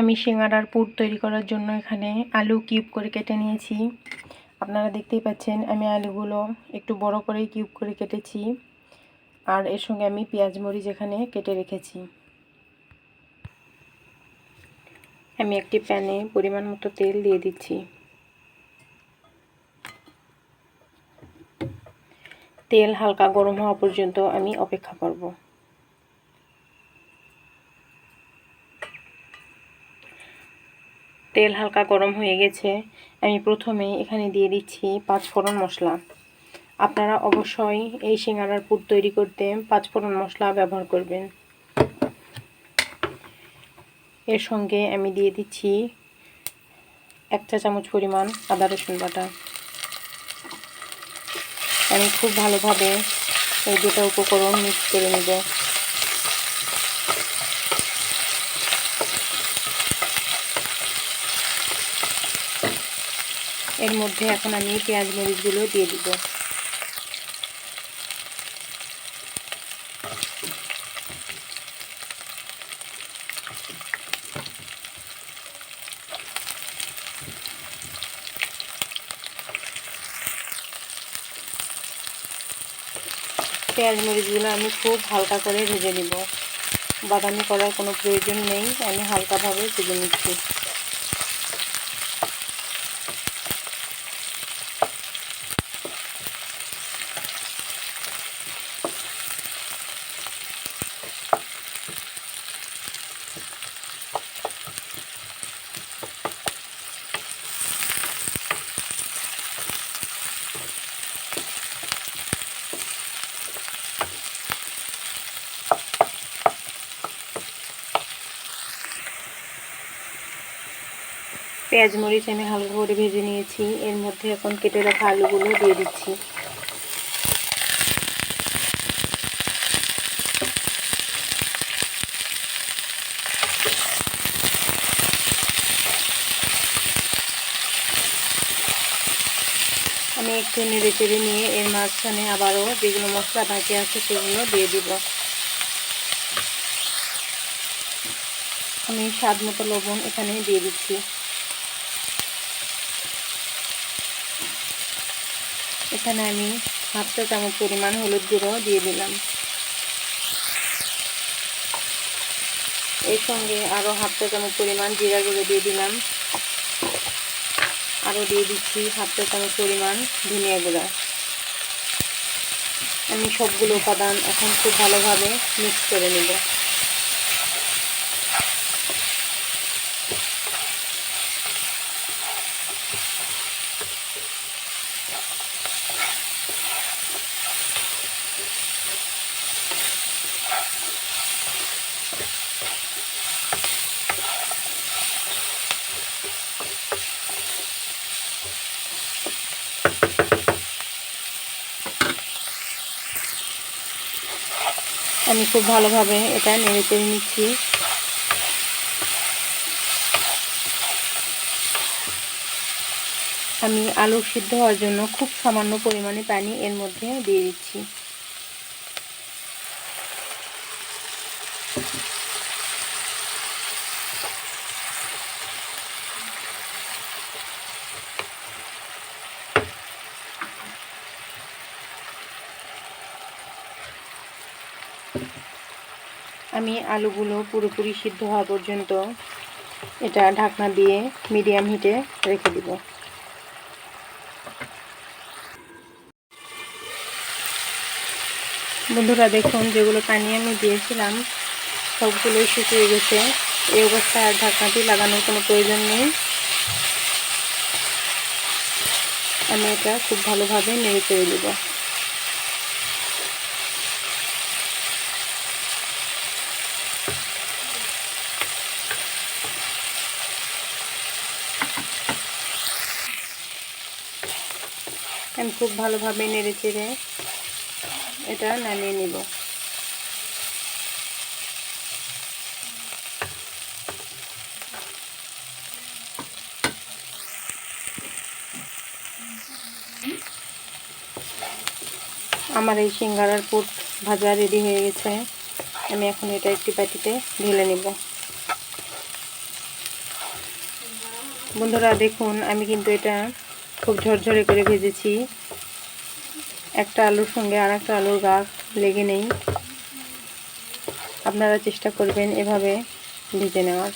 আমি সিঙ্গারার পুর তৈরি করার জন্য এখানে আলু কিউব করে কেটে নিয়েছি। আপনারা দেখতেই পাচ্ছেন, আমি আলুগুলো একটু বড় করেই কিউব করে কেটেছি। আর এর সঙ্গে আমি পেঁয়াজ মরিচ এখানে কেটে রেখেছি। আমি একটি প্যানে পরিমাণ মতো তেল দিয়ে দিচ্ছি। তেল হালকা গরম হওয়া পর্যন্ত আমি অপেক্ষা করব। তেল হালকা গরম হয়ে গেছে। আমি প্রথমে এখানে দিয়ে দিচ্ছি পাঁচ ফোড়ন মশলা। আপনারা অবশ্যই এই সিঙ্গারার পুর তৈরি করতে পাঁচ ফোড়ন মশলা ব্যবহার করবেন। এর সঙ্গে আমি দিয়ে দিচ্ছি এক চা চামচ পরিমাণ আদা রসুন বাটা। আমি খুব ভালোভাবে এই দুটা উপকরণ মিক্স করে নেব। এর মধ্যে এখন আমি পেঁয়াজ মরিচগুলো দিয়ে দিব। পেঁয়াজ মরিচগুলো আমি খুব হালকা করে ভেজে নিব। বাদামি করার কোনো প্রয়োজন নেই, আমি হালকাভাবে ভেজে নিচ্ছি। পেঁয়াজ, মরিচ আমি হালকা করে ভেজে নিয়েছি। এর মধ্যে এখন কেটে রাখা আলুগুলো দিয়ে দিচ্ছি। আমি একটু নেড়ে চেড়ে নিয়ে এর মাঝখানে আবারও যেগুলো মশলা বাকি আছে সেগুলো দিয়ে দিব। আমি স্বাদ মতো লবণ এখানে দিয়ে দিচ্ছি। এখানে আমি হাফ চা চামচ পরিমাণ হলুদ গুঁড়ো দিয়ে দিলাম। এর সঙ্গে আরও হাফ চা চামচ পরিমাণ জিরা গুঁড়ো দিয়ে দিলাম। আরও দিয়ে দিচ্ছি হাফ চা চামচ পরিমাণ ধনিয়া গুঁড়া। আমি সবগুলো উপাদান এখন খুব ভালোভাবে মিক্স করে নেব। আমি খুব ভালোভাবে এটা নেড়ে চেড়ে নিচ্ছি। আমি আলু সিদ্ধ হওয়ার জন্য খুব সামান্য পরিমাণে পানি এর মধ্যে দিয়ে দিচ্ছি। আমি আলুগুলো পুরোপুরি সিদ্ধ হওয়া পর্যন্ত এটা ঢাকনা দিয়ে মিডিয়াম হিটে রেখে দিব। বন্ধুরা দেখুন যেগুলো পানি আমি দিয়েছিলাম সবগুলোই শুকিয়ে গেছে। এই অবস্থায় আর ঢাকনাটি লাগানোর কোনো প্রয়োজন নেই। আমি এটা খুব ভালোভাবে নেড়ে চেড়ে দেবো আমি খুব ভালোভাবে নেড়ে চেড়ে এটা নামিয়ে নিব। আমার এই সিঙ্গারার পুট ভাজা রেডি হয়ে গেছে। আমি এখন এটা একটি বাটিতে ঢেলে নেব। বন্ধুরা দেখুন, আমি কিন্তু এটা খুব ঝরঝরে করে ভেজেছি। একটা আলুর সঙ্গে আর একটা আলুর গাছ লেগে নেই। আপনারা চেষ্টা করবেন এভাবে ভেজে নেওয়ার।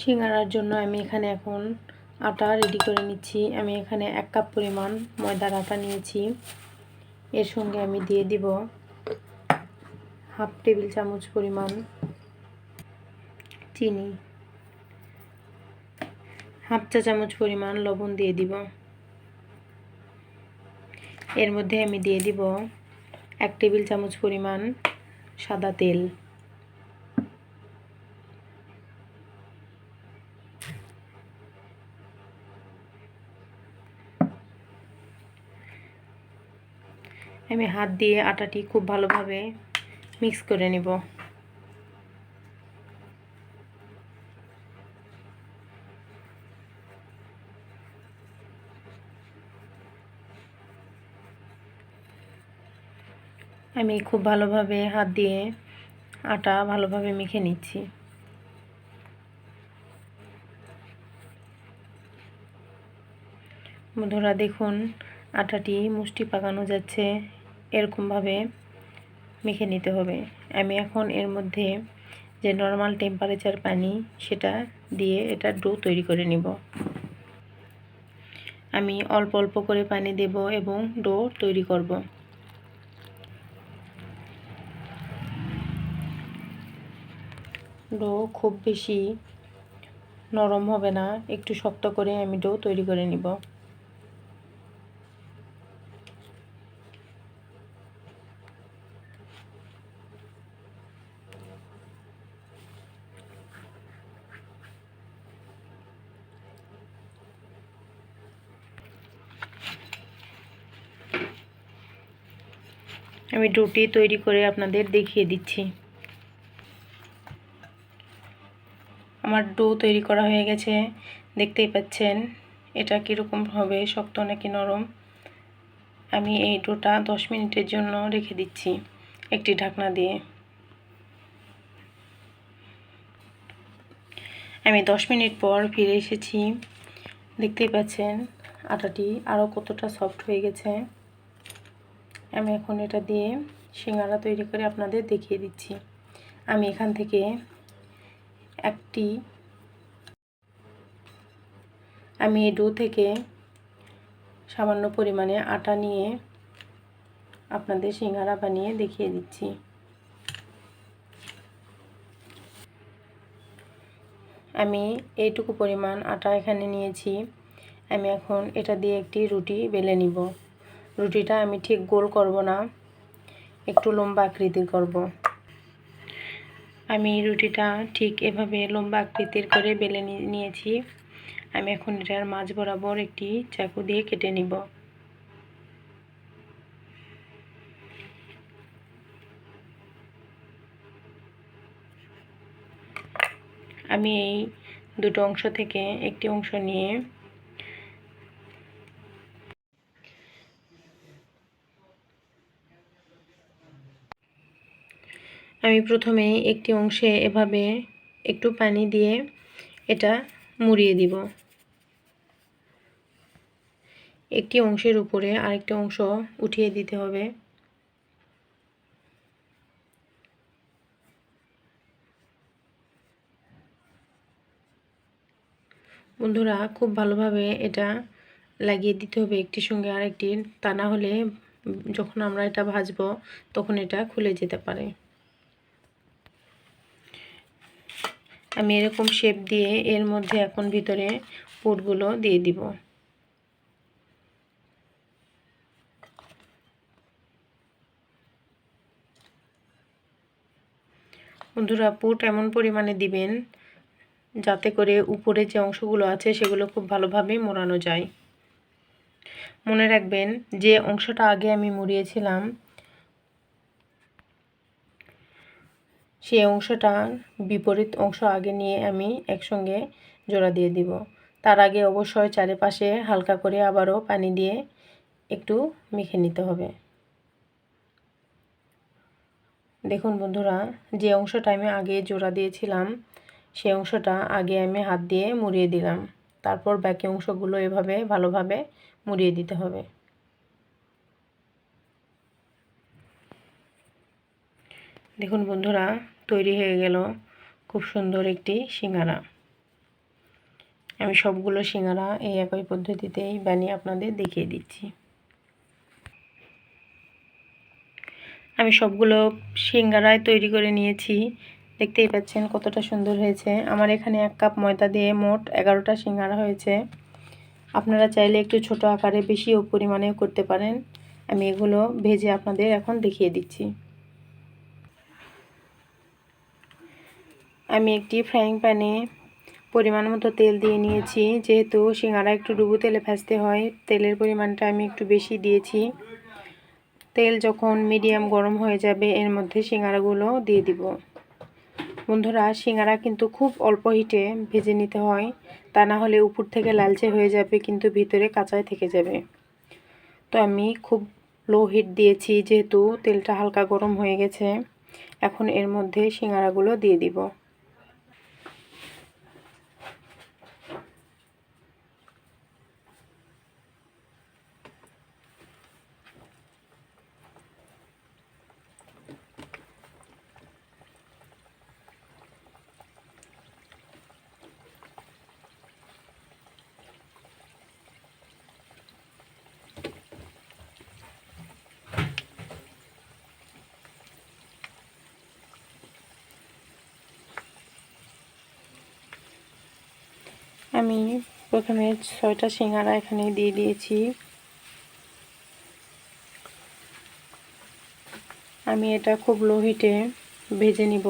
সিঙ্গারার জন্য আমি এখানে এখন আটা রেডি করে নিচ্ছি। আমি এখানে এক কাপ পরিমাণ ময়দার আটা নিয়েছি। এর সঙ্গে আমি দিয়ে দিব হাফ টেবিল চামচ পরিমাণ চিনি। হাফ চা চামচ পরিমাণ লবণ দিয়ে দিব। এর মধ্যে আমি দিয়ে দিব এক টেবিল চামচ পরিমাণ সাদা তেল। আমি হাত দিয়ে আটাটি খুব ভালোভাবে মিক্স করে নেব। আমি খুব ভালোভাবে হাত দিয়ে আটা ভালোভাবে মেখে নিচ্ছি। বন্ধুরা, দেখুন, আটাটি মুষ্টি পাকানো যাচ্ছে। এরকমভাবে মেখে নিতে হবে। আমি এখন এর মধ্যে যে নর্মাল টেম্পারেচার পানি, সেটা দিয়ে এটা ডো তৈরি করে নিব। আমি অল্প অল্প করে পানি দেব এবং ডো তৈরি করব। ডো খুব বেশি নরম হবে না, একটু শক্ত করে আমি ডো তৈরি করে নিব। আমি ডোটি তৈরি করে আপনাদের দেখিয়ে দিচ্ছি। আমার ডো তৈরি করা হয়ে গেছে, দেখতেই পাচ্ছেন। এটা কীরকম হবে? শক্ত নাকি নরম? আমি এই ডোটা দশ মিনিটের জন্য রেখে দিচ্ছি একটি ঢাকনা দিয়ে। আমি দশ মিনিট পর ফিরে এসেছি। দেখতেই পাচ্ছেন, আটাটি আরও কতটা সফট হয়ে গেছে। আমি এখন এটা দিয়ে সিঙ্গারা তৈরি করে আপনাদের দেখিয়ে দিচ্ছি। আমি এখান থেকে একটি আমি এই ডো থেকে সামান্য পরিমাণে আটা নিয়ে আপনাদের সিঙ্গারা বানিয়ে দেখিয়ে দিচ্ছি। আমি এইটুকু পরিমাণ আটা এখানে নিয়েছি। আমি এখন এটা দিয়ে একটি রুটি বেলে নিব। রুটিটা আমি ঠিক গোল করব না, একটু লম্বা আকৃতির করব। আমি রুটিটা ঠিক এভাবে লম্বা আকৃতির করে বেলে নিয়েছি। আমি এখন এটার মাঝ বরাবর একটি চাকু দিয়ে কেটে নিব। আমি এই দুটো অংশ থেকে একটি অংশ নিয়ে আমি প্রথমে একটি অংশে এভাবে একটু পানি দিয়ে এটা মুড়িয়ে দিব। একটি অংশের উপরে আরেকটি অংশ উঠিয়ে দিতে হবে। বন্ধুরা, খুব ভালোভাবে এটা লাগিয়ে দিতে হবে একটির সঙ্গে আরেকটি তা না হলে যখন আমরা এটা ভাজবো, তখন এটা খুলে যেতে পারে। আমি এরকম শেপ দিয়ে এর মধ্যে এখন ভিতরে পুটগুলো দিয়ে দিব। বন্ধুরা, পুট এমন পরিমাণে দিবেন যাতে করে উপরে যে অংশগুলো আছে সেগুলো খুব ভালোভাবে মোড়ানো যায়। মনে রাখবেন, যে অংশটা আগে আমি মুড়িয়েছিলাম সেই অংশটা বিপরীত অংশ আগে নিয়ে আমি একসঙ্গে জোড়া দিয়ে দিব। তার আগে অবশ্যই চারিপাশে হালকা করে আবারও পানি দিয়ে একটু মেখে নিতে হবে। দেখুন বন্ধুরা, যে অংশটা আমি আগে জোড়া দিয়েছিলাম, সেই অংশটা আগে আমি হাত দিয়ে মুড়িয়ে দিলাম। তারপর বাকি অংশগুলো এভাবে ভালোভাবে মুড়িয়ে দিতে হবে। দেখুন বন্ধুরা, তৈরি হয়ে গেল খুব সুন্দর একটি সিঙ্গারা। আমি সবগুলো সিঙ্গারা এই একই পদ্ধতিতেই বানিয়ে আপনাদের দেখিয়ে দিচ্ছি। আমি সবগুলো সিঙ্গারায় তৈরি করে নিয়েছি। দেখতেই পাচ্ছেন কতটা সুন্দর হয়েছে। আমার এখানে এক কাপ ময়দা দিয়ে মোট এগারোটা সিঙ্গারা হয়েছে। আপনারা চাইলে একটু ছোট আকারে বেশিও পরিমাণেও করতে পারেন। আমি এগুলো ভেজে আপনাদের এখন দেখিয়ে দিচ্ছি। আমি একটি ফ্রাইং প্যানে পরিমাণ মতো তেল দিয়ে নিয়েছি। যেহেতু সিঙ্গারা একটু ডুবু তেলে ভাজতে হয়, তেলের পরিমাণটা আমি একটু বেশি দিয়েছি। তেল যখন মিডিয়াম গরম হয়ে যাবে, এর মধ্যে সিঙ্গারাগুলো দিয়ে দিব। বন্ধুরা, সিঙ্গারা কিন্তু খুব অল্প হিটে ভেজে নিতে হয়। তা না হলে উপর থেকে লালচে হয়ে যাবে, কিন্তু ভিতরে কাঁচায় থেকে যাবে। তো আমি খুব লো হিট দিয়েছি, যেহেতু তেলটা হালকা গরম হয়ে গেছে। এখন এর মধ্যে সিঙ্গারাগুলো দিয়ে দিব। আমি প্রথমে ছয়টা সিঙ্গারা এখানে দিয়ে দিয়েছি। আমি এটা খুব লো হিটে ভেজে নিব।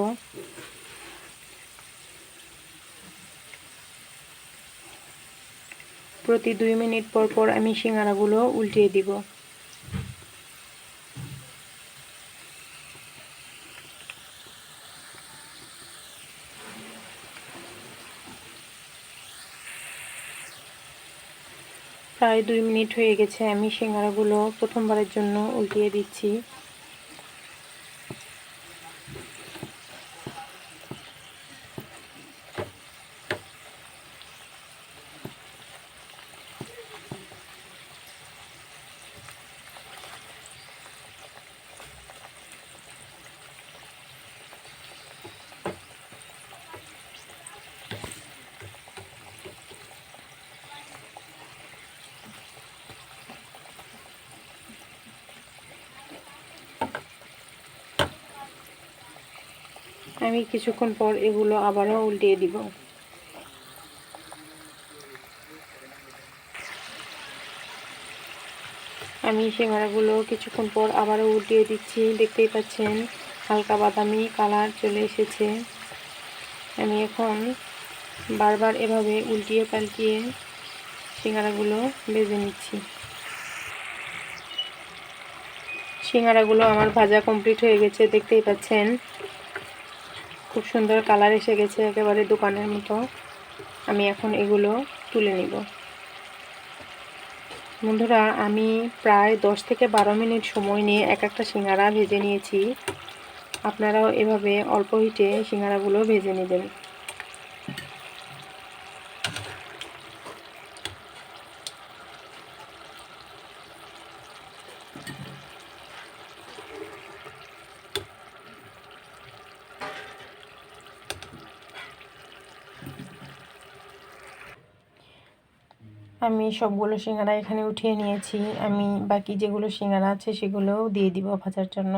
প্রতি দুই মিনিট পর পর আমি সিঙ্গারাগুলো উল্টিয়ে দিব। প্রায় দুই মিনিট হয়ে গেছে আমি সিঙ্গারাগুলো প্রথমবারের জন্য উল্টিয়ে দিচ্ছি। আমি কিছুক্ষণ পর এগুলো আবারও উল্টিয়ে দিব। আমি সিঙ্গারাগুলো কিছুক্ষণ পর আবারও উল্টিয়ে দিচ্ছি, দেখতেই পাচ্ছেন হালকা বাদামি কালার চলে এসেছে। আমি এখন বারবার এভাবে উল্টিয়ে পাল্টিয়ে সিঙ্গারাগুলো বেজে নিচ্ছি। সিঙ্গারাগুলো আমার ভাজা কমপ্লিট হয়ে গেছে, দেখতেই পাচ্ছেন। খুব সুন্দর কালার এসে গেছে একেবারে দোকানের মতো। আমি এখন এগুলো তুলে নিব। বন্ধুরা, আমি প্রায় দশ থেকে বারো মিনিট সময় নিয়ে এক একটা সিঙ্গারা ভেজে নিয়েছি। আপনারাও এভাবে অল্প হিটে সিঙ্গারাগুলো ভেজে নেবেন। আমি সবগুলো সিঙ্গারা এখানে উঠিয়ে নিয়েছি। আমি বাকি যেগুলো সিঙ্গারা আছে সেগুলোও দিয়ে দিব ভাজার জন্য।